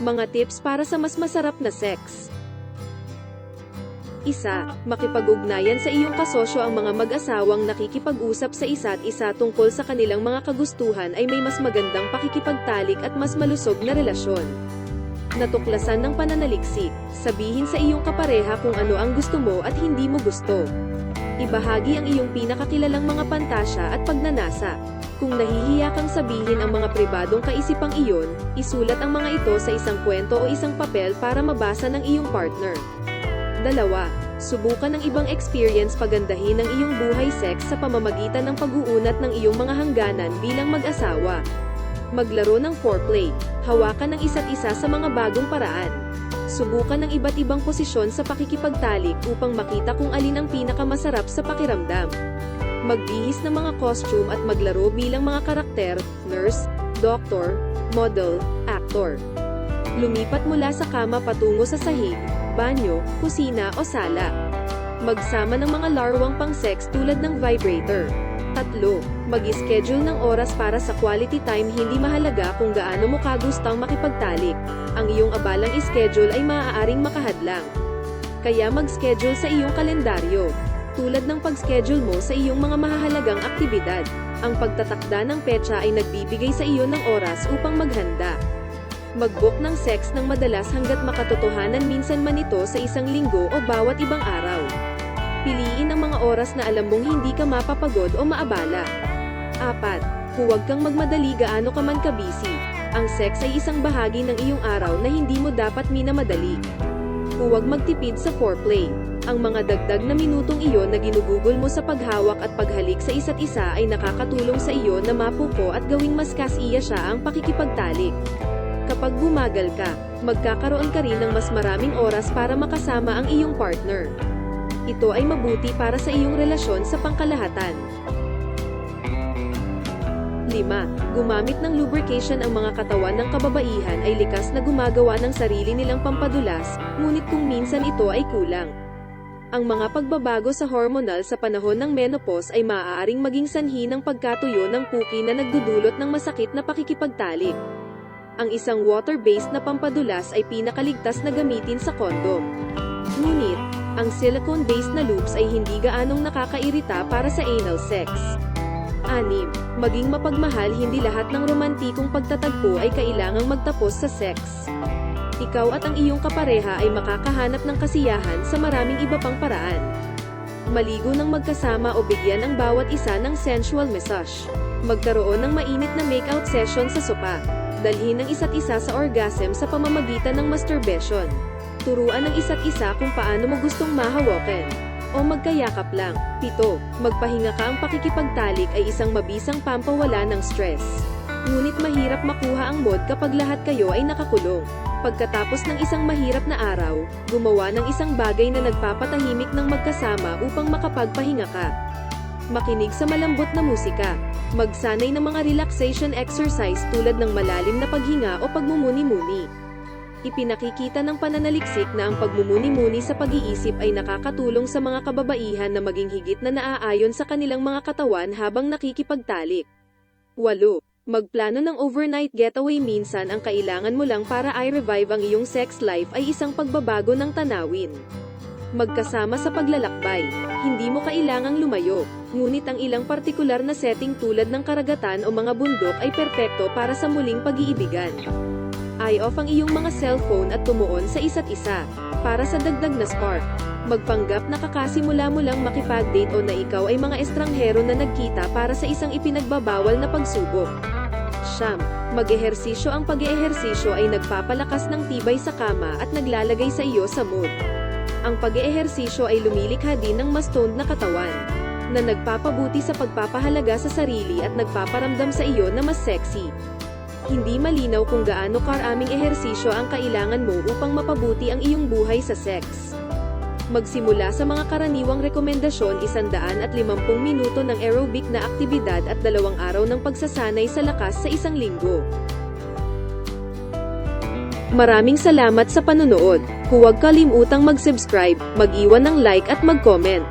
Mga tips para sa mas masarap na sex. Isa, makipag-ugnayan sa iyong kasosyo ang mga mag-asawang nakikipag-usap sa isa't isa tungkol sa kanilang mga kagustuhan ay may mas magandang pakikipagtalik at mas malusog na relasyon. Natuklasan ng pananaliksik, sabihin sa iyong kapareha kung ano ang gusto mo at hindi mo gusto. Ibahagi ang iyong pinakakilalang mga pantasya at pagnanasa. Kung nahihiya kang sabihin ang mga pribadong kaisipang iyon, isulat ang mga ito sa isang kwento o isang papel para mabasa ng iyong partner. Dalawa, subukan ng ibang experience pagandahin ang iyong buhay sex sa pamamagitan ng pag-uunat ng iyong mga hangganan bilang mag-asawa. Maglaro ng foreplay, hawakan ng isa't isa sa mga bagong paraan. Subukan ng iba't ibang posisyon sa pakikipagtalik upang makita kung alin ang pinakamasarap sa pakiramdam. Magbihis ng mga costume at maglaro bilang mga karakter, nurse, doctor, model, actor. Lumipat mula sa kama patungo sa sahig, banyo, kusina o sala. Magsama ng mga larwang pang-sex tulad ng vibrator. Tatlo, mag-schedule ng oras para sa quality time hindi mahalaga kung gaano mo kagustang makipagtalik. Ang iyong abalang schedule ay maaaring makahadlang. Kaya mag-schedule sa iyong kalendaryo. Tulad ng pag-schedule mo sa iyong mga mahahalagang aktibidad. Ang pagtatakda ng petsa ay nagbibigay sa iyo ng oras upang maghanda. Mag-book ng sex ng madalas hanggat makatotohanan minsan man ito sa isang linggo o bawat ibang araw. Piliin ang mga oras na alam mong hindi ka mapapagod o maabala. 4. Huwag kang magmadali gaano ka man ka-busy. Ang sex ay isang bahagi ng iyong araw na hindi mo dapat minamadali. Huwag magtipid sa foreplay. Ang mga dagdag na minutong iyon na ginugugol mo sa paghawak at paghalik sa isa't isa ay nakakatulong sa iyo na mapuko at gawing mas kasiya siya ang pakikipagtalik. Kapag bumagal ka, magkakaroon ka rin ng mas maraming oras para makasama ang iyong partner. Ito ay mabuti para sa iyong relasyon sa pangkalahatan. 5. Gumamit ng lubrication ang mga katawan ng kababaihan ay likas na gumagawa ng sarili nilang pampadulas, ngunit kung minsan ito ay kulang. Ang mga pagbabago sa hormonal sa panahon ng menopause ay maaaring maging sanhi ng pagkatuyo ng puki na nagdudulot ng masakit na pakikipagtalik. Ang isang water-based na pampadulas ay pinakaligtas na gamitin sa kondom. Ngunit, ang silicone-based na loops ay hindi gaanong nakakairita para sa anal sex. 6. Maging mapagmahal hindi lahat ng romantikong pagtatagpo ay kailangang magtapos sa sex. Ikaw at ang iyong kapareha ay makakahanap ng kasiyahan sa maraming iba pang paraan. Maligo ng magkasama o bigyan ang bawat isa ng sensual massage. Magkaroon ng mainit na makeout session sa sopa. Dalhin ang isa't isa sa orgasm sa pamamagitan ng masturbation. Turuan ng isa't isa kung paano mo gustong mahawakan o magkayakap lang. 7. Magpahinga ka ang pakikipagtalik ay isang mabisang pampawala ng stress. Ngunit mahirap makuha ang mod kapag lahat kayo ay nakakulong. Pagkatapos ng isang mahirap na araw, gumawa ng isang bagay na nagpapatahimik ng magkasama upang makapagpahinga ka. Makinig sa malambot na musika. Magsanay ng mga relaxation exercise tulad ng malalim na paghinga o pagmumuni-muni. Ipinakikita ng pananaliksik na ang pagmumuni-muni sa pag-iisip ay nakakatulong sa mga kababaihan na maging higit na naaayon sa kanilang mga katawan habang nakikipagtalik. 8. Magplano ng overnight getaway minsan ang kailangan mo lang para i-revive ang iyong sex life ay isang pagbabago ng tanawin. Magkasama sa paglalakbay, hindi mo kailangang lumayo, ngunit ang ilang partikular na setting tulad ng karagatan o mga bundok ay perpekto para sa muling pag-iibigan. I-off ang iyong mga cellphone at tumuon sa isa't isa, para sa dagdag na spark. Magpanggap na kakasimula mo lang makipag-date o na ikaw ay mga estranghero na nagkita para sa isang ipinagbabawal na pagsubok. Siyam, mag-ehersisyo ang pag-ehersisyo ay nagpapalakas ng tibay sa kama at naglalagay sa iyo sa mood. Ang pag-ehersisyo ay lumilikha din ng mas toned na katawan, na nagpapabuti sa pagpapahalaga sa sarili at nagpaparamdam sa iyo na mas sexy. Hindi malinaw kung gaano karaming ehersisyo ang kailangan mo upang mapabuti ang iyong buhay sa sex. Magsimula sa mga karaniwang rekomendasyon 150 minuto ng aerobic na aktibidad at dalawang araw ng pagsasanay sa lakas sa isang linggo. Maraming salamat sa panonood. Huwag kalimutang mag-subscribe, mag-iwan ng like at mag-comment.